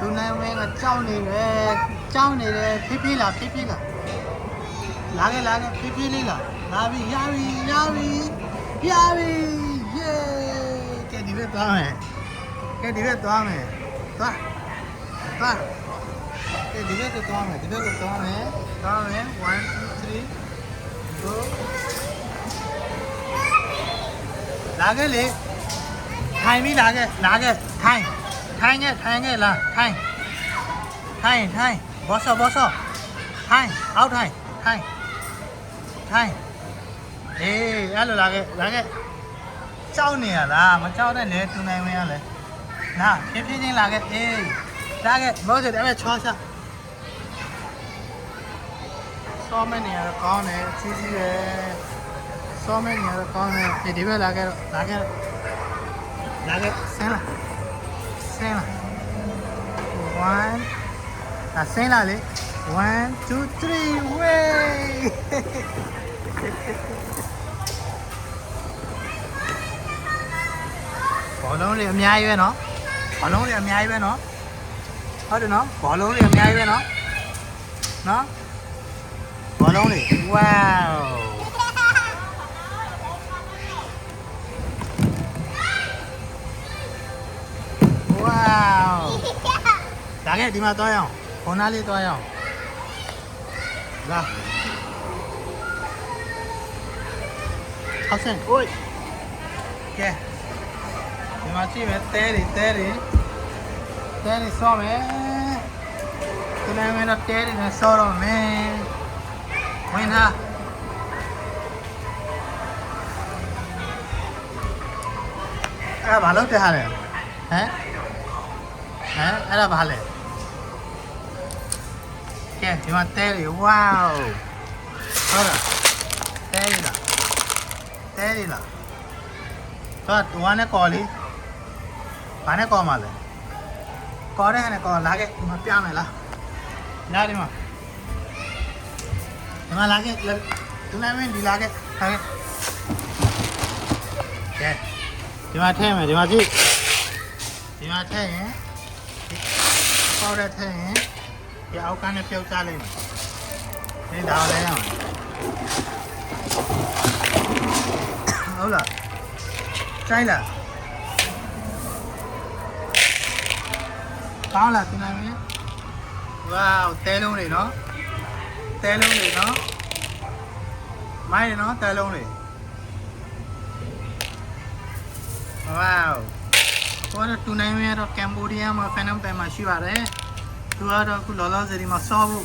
သူနိုင်ဝင်းကကြောက်နေတယ်ကြောက်နေတယ်ဖိဖိလာဖိဖိလာလာခဲ့လာခဲ့ဖိဖိလေးလာလာပြီရပြီရပြီရပြီယေကဲဒီဘက်သွားမယ်ကဲဒီဘက်သွားမယ်သွားသွားကဲဒီဘက်ကသွားမယ်ဒီဘက်ကသွားမယ်သွားမယ်1 2 3 go လာခဲ့လေထိုင်ပြီလာခဲ့လာခဲ့ထိုင် ထိုင်ခဲ့ထိုင်ခဲ့လာထိုင်ထိုင်ထိုင်ဘောဆောဘောဆောထိုင်အောက်ထိုင်ထိုင်ထိုင်အေးအဲ့လိုလာခဲ့လာခဲ့ကြောက်နေရလားမကြောက်တဲ့လေသူနိုင်ဝင်ရလေနာဖြည်းဖြည်းချင်းလာခဲ့အေးလာခဲ့ဘောဆောအဲ့ချောချစောမနေရတော့ကောင်းတယ်အချီးကြီးပဲစောမဲနေရတော့ကောင်းတယ်ဒီဒီဘက်လာခဲ့တော့လာခဲ့တော့လာခဲ့ဆင်းလာ ဆင်းလာ1ဒါဆင်းလာလေ1 2 3 way ဘောလုံးတွေအများကြီးပဲเนาะဘောလုံးတွေအများကြီးပဲเนาะဟုတ်တယ်เนาะဘောလုံးတွေအများကြီးပဲเนาะเนาะဘောလုံးတွေ wow ဒါကဲဒီမှာသွားရအောင်ခေါင်းသားလေးသွားရအောင်လာဟောက်ဆန်အိုးကဲဒီမှာကြည့်မယ်တဲရီတဲရီတဲရီဆော့မယ်ဒီနေ့မင်းတော့တဲရီနဲ့ဆော့တော့မယ်ဝင်လာအဲ့ဒါဘာလို့တက်ဟာလဲဟမ်ဟမ်အဲ့ဒါဘာလဲကဲ ဒီမှာတဲရီဝေါဟုတ်လားတဲရီလားတဲရီလားတော့တူဝါနဲ့ကော်လေးဘာနဲ့ကော်မှာလဲကော်တဲ့ဟန်နဲ့ကော်လာခဲ့ဒီမှာပြမယ်လားလာဒီမှာဒီမှာလာခဲ့သူနိုင်မင်းဒီလာခဲ့လာခဲ့ကဲဒီမှာထဲမယ်ဒီမှာကြည့်ဒီမှာထည့်ရင်ဒီပေါက်တဲ့ထည့်ရင် એ આવકાને પેવ ચાલે એ દાવ લઈ આવે આવલા ચાયલા కావాలా తినాలి వావ్ తేలూని నో తేలూని నో మాయనో తేలూని వావ్ કોને ટુનાઈમેર કેમ્બોડિયામાં ફેનમ તેમાં શિવારે သူကတော့အခုလောလောဆယ်ဒီမှာစောဖို့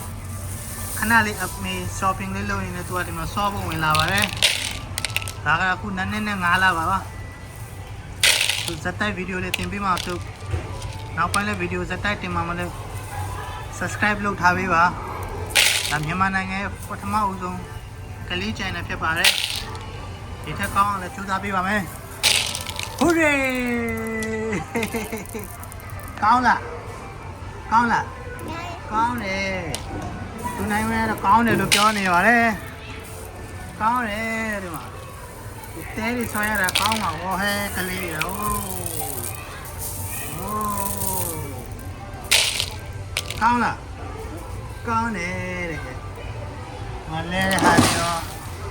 ခဏလေးအမေ shopping လေးလုပ်ရင်းနဲ့သူကဒီမှာစောဖို့ဝင်လာပါတယ်ဒါကအခုနည်းနည်းနဲ့ငားလာပါပါသူဇက်တိုက်ဗီဒီယိုလေးတင်ပေးမှာသူနောက်ပိုင်းလည်းဗီဒီယိုဇက်တိုက်တင်မှာမလဲ subscribe လုပ်ထားပေးပါဒါမြန်မာနိုင်ငံရဲ့ပထမအဦးဆုံးကလေး channel ဖြစ်ပါတယ်ဒီထက်ကောင်းအောင်လည်းကြိုးစားပေးပါမယ်ဟူရေကောင်းလားကောင်းလား ကောင်းတယ်သူနိုင်မဲတော့ကောင်းတယ်လို့ပြောနေပါတယ်ကောင်းတယ်ဒီမှာဒီတဲလေးဆွဲရတာကောင်းမှာဟောဟဲကလေးရောโอ้ကောင်းလားကောင်းတယ်တဲ့မလဲဟာရော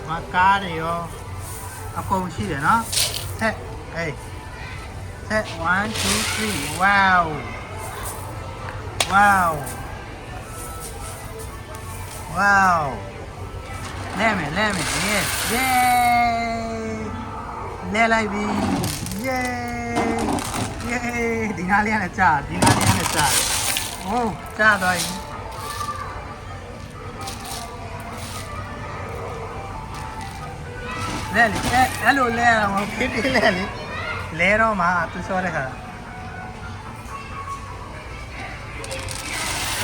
မကားတွေရောအကုန်ရှိတယ်နော်ဟဲ့ Hey. Set one, two, three. Wow. Wow. Wow. Lemon, lemon, yes. Yay. Le lại đi. Yay. Yay. Đi ra liền là chả, đi ra liền là chả. Oh, chả rồi. ले ली हेलो ले रहा हूँ खेती ले ली ले रहा हूँ माँ तू सो रहे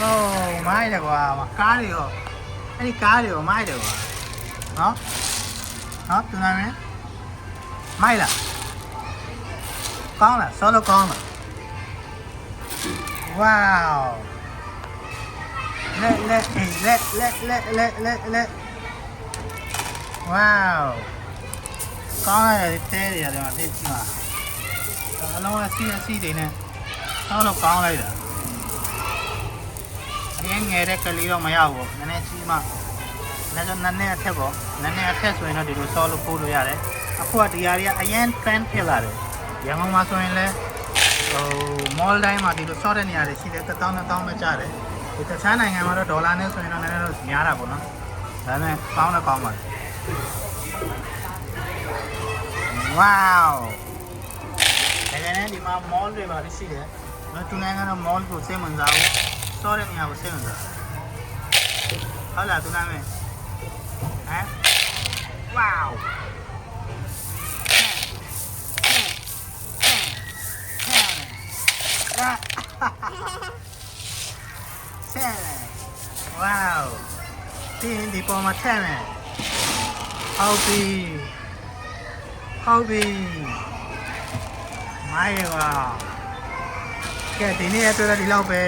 ओ माँ देखो माँ काली हो အဲ့ဒီကားတွေရောမိုက်တယ်ကွာနော်နော်သူနာမည်မိုက်လားကောင်းလားစောလို့ကောင်းလားဝေါလက်လက်လက်လက်လက်လက်လက်လက်ဝေါကောင်းရတယ်တဲတွေရတယ်မှာသိချင်ပါအလုံးအစီအစီတွေနဲ့ဆောက်တော့ကောင်းလိုက်တာ ရင်ငယ်တဲ့ကလေးတော့မရဘူးနည်းနည်းကြီးမှနည်းနည်းနည်းနည်းအထက်ပေါ့နည်းနည်းအထက်ဆိုရင်တော့ဒီလိုဆောလို့ပို့လို့ရတယ်အခုကဒီဟာတွေကအရင် trend ဖြစ်လာတယ်ရန်ကုန်မှာဆိုရင်လည်းဟို mall တိုင်းမှာဒီလိုဆောတဲ့နေရာတွေရှိတယ်1000 2000ပဲကျတယ်ဒီတခြားနိုင်ငံမှာတော့ဒေါ်လာနဲ့ဆိုရင်တော့နည်းနည်းတော့များတာပေါ့နော်ဒါပေမဲ့ကောင်းတော့ကောင်းပါတယ် wow တကယ်နဲ့ဒီမှာ mall တွေပါရှိတယ်။ကျွန်တော်ကတော့ mall ကိုစိတ်ဝင်စားဘူး။ စောတဲ့နေရာကိုစိတ်ဝင်စား။ဟုတ်လားသူနာမည်။ဟမ် wow ဆဲ wow ဒီဒီပေါ်မှာထက်မယ်ဟုတ်ပြီဟုတ်ပြီမိုင်းရွာကဲဒီနေ့အတွက်တော့ဒီလောက်ပဲ